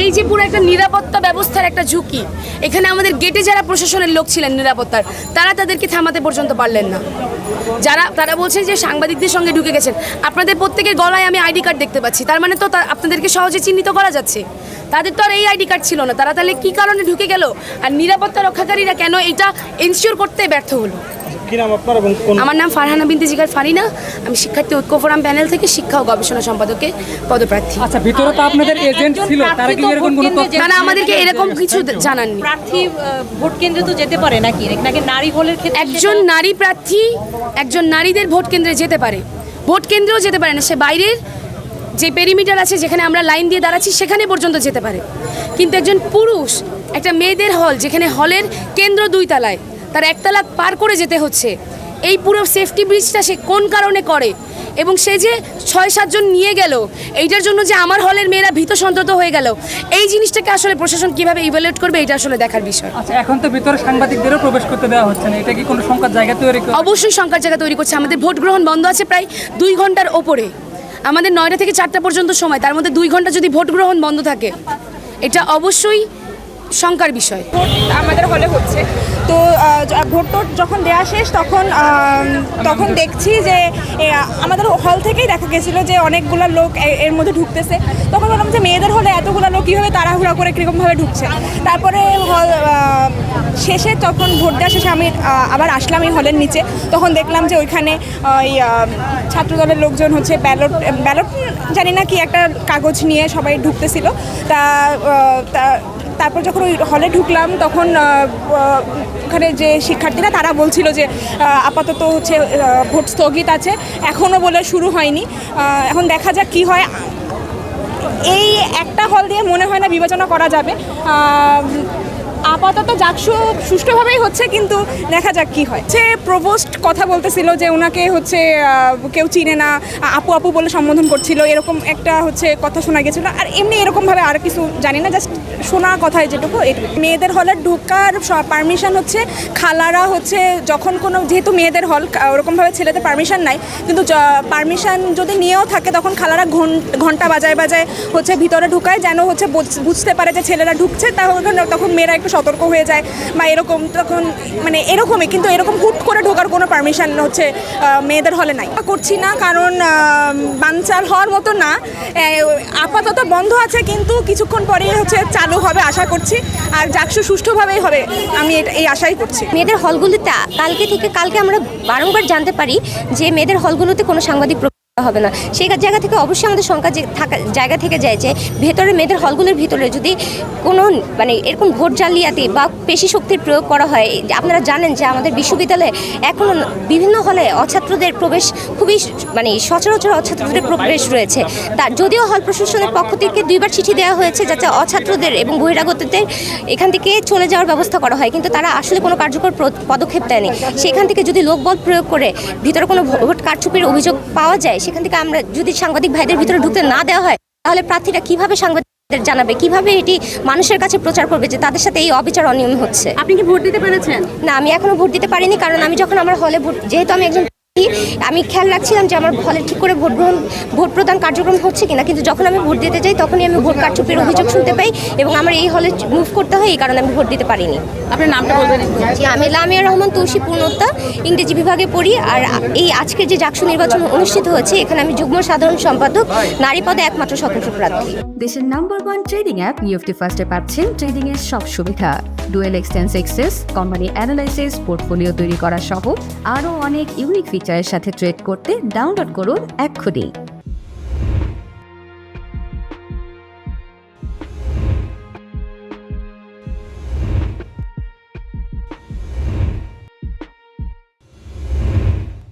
এই যে পুরো একটা নিরাপত্তা ব্যবস্থার একটা ঝুঁকি, এখানে আমাদের গেটে যারা প্রশাসনের লোক ছিলেন নিরাপত্তার, তারা তাদেরকে থামাতে পর্যন্ত পারলেন না। যারা, তারা বলছে যে সাংবাদিকদের সঙ্গে ঢুকে গেছেন। আপনাদের প্রত্যেকের গলায় আমি আইডি কার্ড দেখতে পাচ্ছি। তার মানে তো আপনাদেরকে সহজে চিহ্নিত করা যাচ্ছে। তাদের তো আর এই আইডি কার্ড ছিল না। তারা তাহলে কি কারণে ঢুকে গেল? আর নিরাপত্তা রক্ষাকারীরা কেন এটা এনশিওর করতে ব্যর্থ হলো? কি নাম আপনার এবং আমার নাম ফারহানা বিনতে জিগার ফারিনা। আমি শিক্ষার্থী ঐক্য ফোরাম প্যানেল থেকে শিক্ষা ও গবেষণা সম্পাদকে পদপ্রার্থী। আচ্ছা ভিতরে তো আপনাদের এজেন্ট ছিল তারা কি এরকম কোনো তথ্য তারা আমাদেরকে এরকম কিছু জানাননি। প্রার্থী ভোট কেন্দ্রে তো যেতে পারে নাকি? নাকি নারী হলের ক্ষেত্রে একজন নারী প্রার্থী একজন নারীদের ভোট কেন্দ্রে যেতে পারে। ভোট কেন্দ্রেও যেতে পারে না সে বাইরের যে পেরিমিটার আছে যেখানে আমরা লাইন দিয়ে দাঁড়াচ্ছি সেখানে পর্যন্ত যেতে পারে। কিন্তু একজন পুরুষ একটা মেয়েদের হল যেখানে হলের কেন্দ্র দুই তলায়। তার একতলা পার করে যেতে হচ্ছে। এই পুরো সেফটি ব্রিজটা সে কোন কারণে করে? এবং সে যে ছয় সাতজন নিয়ে গেল এইটার জন্য যে আমার হলের মেয়েরা ভীত সন্তত হয়ে গেল এই জিনিসটাকে আসলে প্রশাসন কীভাবে ইভ্যালুয়েট করবে এটা আসলে দেখার বিষয়। আচ্ছা এখন তো ভিতরে সাংবাদিকদেরও প্রবেশ করতে দেওয়া হচ্ছে না। এটা কি কোনো সংখ্যার জায়গা তৈরি করে? অবশ্যই সংখ্যার জায়গা তৈরি করছে। আমাদের ভোট গ্রহণ বন্ধ আছে প্রায় দুই ঘণ্টার ওপরে। আমাদের নয়টা থেকে চারটা পর্যন্ত সময়। তার মধ্যে দুই ঘণ্টা যদি ভোট গ্রহণ বন্ধ থাকে এটা অবশ্যই শঙ্কার বিষয়। ভোট আমাদের হলে হচ্ছে। তো ভোট টোট যখন দেওয়া শেষ, তখন তখন দেখছি যে আমাদের হল থেকেই দেখা গেছিল যে অনেকগুলো লোক এর মধ্যে ঢুকতেছে। তখন বললাম যে মেয়েদের হলে এতগুলো লোক কীভাবে তাড়াহুড়া করে কীরকমভাবে ঢুকছে? তারপরে হল শেষে তখন ভোট দেওয়া শেষে আমি আবার আসলাম এই হলের নিচে। তখন দেখলাম যে ওইখানে ওই ছাত্রদলের লোকজন হচ্ছে ব্যালট ব্যালট, জানি না কি একটা কাগজ নিয়ে সবাই ঢুকতেছিল। তা তা তারপর যখন ওই হলে ঢুকলাম, তখন ওখানে যে শিক্ষার্থীরা, তারা বলছিল যে আপাতত হচ্ছে ভোট স্থগিত আছে। এখনও বলে শুরু হয়নি। এখন দেখা যাক কি হয়। এই একটা হল দিয়ে মনে হয় না বিবেচনা করা যাবে। আপাতত যাকসু সুষ্ঠুভাবেই হচ্ছে, কিন্তু দেখা যাক কি হয়। সে প্রভোস্ট কথা বলতেছিল যে ওনাকে হচ্ছে কেউ চিনে না আপু আপু বলে সম্বোধন করছিল, এরকম একটা হচ্ছে কথা শোনা গেছিল। আর এমনি এরকমভাবে আর কিছু জানি না জাস্ট শোনা কথায় যেটুকু মেয়েদের হলে ঢোকার পারমিশন হচ্ছে, খালারা হচ্ছে যখন কোনো, যেহেতু মেয়েদের হল ওরকমভাবে ছেলেদের পারমিশন নাই, কিন্তু পারমিশন যদি নিয়েও থাকে, তখন খালারা ঘন- ঘণ্টা বাজায় বাজায় হচ্ছে ভিতরে ঢুকায়, যেন হচ্ছে বুঝতে পারে যে ছেলেরা ঢুকছে তখন তখন মেয়েরা একটু সতর্ক হয়ে যায় বা এরকম তখন মানে এরকমই, কিন্তু এরকম হুট করে ঢোকার কোনো পারমিশন হচ্ছে মেয়েদের হলে নাই। করছি না, কারণ বানচাল হওয়ার মতো না। আপাতত বন্ধ আছে, কিন্তু কিছুক্ষণ পরে হচ্ছে চালু হবে আশা করছি। আর যাকসু সুষ্ঠুভাবেই হবে, আমি এই আশাই করছি। মেয়েদের হলগুলিতে কালকে থেকে, কালকে আমরা বারংবার জানতে পারি যে মেয়েদের হলগুলোতে কোনো সাংবাদিক হবে না। সেই জায়গা থেকে অবশ্যই আমাদের শঙ্কা যে থাকা জায়গা থেকে যায় যে ভেতরে মেয়েদের হলগুলোর ভিতরে যদি কোনো মানে এরকম ভোট জালিয়াতি বা পেশি শক্তির প্রয়োগ করা হয় আপনারা জানেন যে আমাদের বিশ্ববিদ্যালয়ে এখনও বিভিন্ন হলে অছাত্রদের প্রবেশ খুবই মানে সচরাচর অছাত্রদের প্রবেশ রয়েছে। তা যদিও হল প্রশাসনের পক্ষ থেকে দুইবার চিঠি দেওয়া হয়েছে যাতে অছাত্রদের এবং বহিরাগতদের এখান থেকে চলে যাওয়ার ব্যবস্থা করা হয়, কিন্তু তারা আসলে কোনো কার্যকর পদক্ষেপ দেয়নি। সেখান থেকে যদি লোকবল প্রয়োগ করে ভিতরে কোনো ভোট কারচুপির অভিযোগ পাওয়া যায় সেখান থেকে আমরা যদি সাংবাদিক ভাইদের ভিতরে ঢুকতে না দেওয়া হয় তাহলে প্রার্থীরা কীভাবে সাংবাদিকদের জানাবে? কীভাবে এটি মানুষের কাছে প্রচার করবে যে তাদের সাথে এই অবিচার অনিয়ম হচ্ছে? আপনি কি ভোট দিতে পেরেছেন? না আমি এখনও ভোট দিতে পারিনি কারণ আমি যখন আমার হলে ভোট যেহেতু আমি একজন আমি খেয়াল রাখছিলাম যে আমার হলে ঠিক করে ভোট গ্রহণ ভোট প্রদান কার্যক্রম হচ্ছে কিনা কিন্তু যখন আমি ভোট দিতে যাই তখনই আমি ভোট কারচুপির অভিযোগ শুনতে পাই এবং আমার এই হলে মুভ করতে হয় এই কারণে আমি ভোট দিতে পারিনি। আপনার নামটা বলবেন জি আমি লামিয়া রহমান তুলসী পূর্ণতা ইংরেজি বিভাগে পড়ি আর এই আজকের যে ডাকসু নির্বাচন অনুষ্ঠিত হয়েছে এখানে আমি যুগ্ম সাধারণ সম্পাদক নারী পদে একমাত্র স্বতন্ত্র প্রার্থী। দেশের নাম্বার ওয়ান ট্রেডিং অ্যাপ নিউফটি ফার্স্টে পাচ্ছেন ট্রেডিং এর সব সুবিধা। ডুয়েল এক্সটেন্স এক্সেস কোম্পানি অ্যানালাইসিস পোর্টফোলিও তৈরি করা সহ আরও অনেক ইউনিক ফিচারের সাথে ট্রেড করতে ডাউনলোড করুন এক্ষুনি।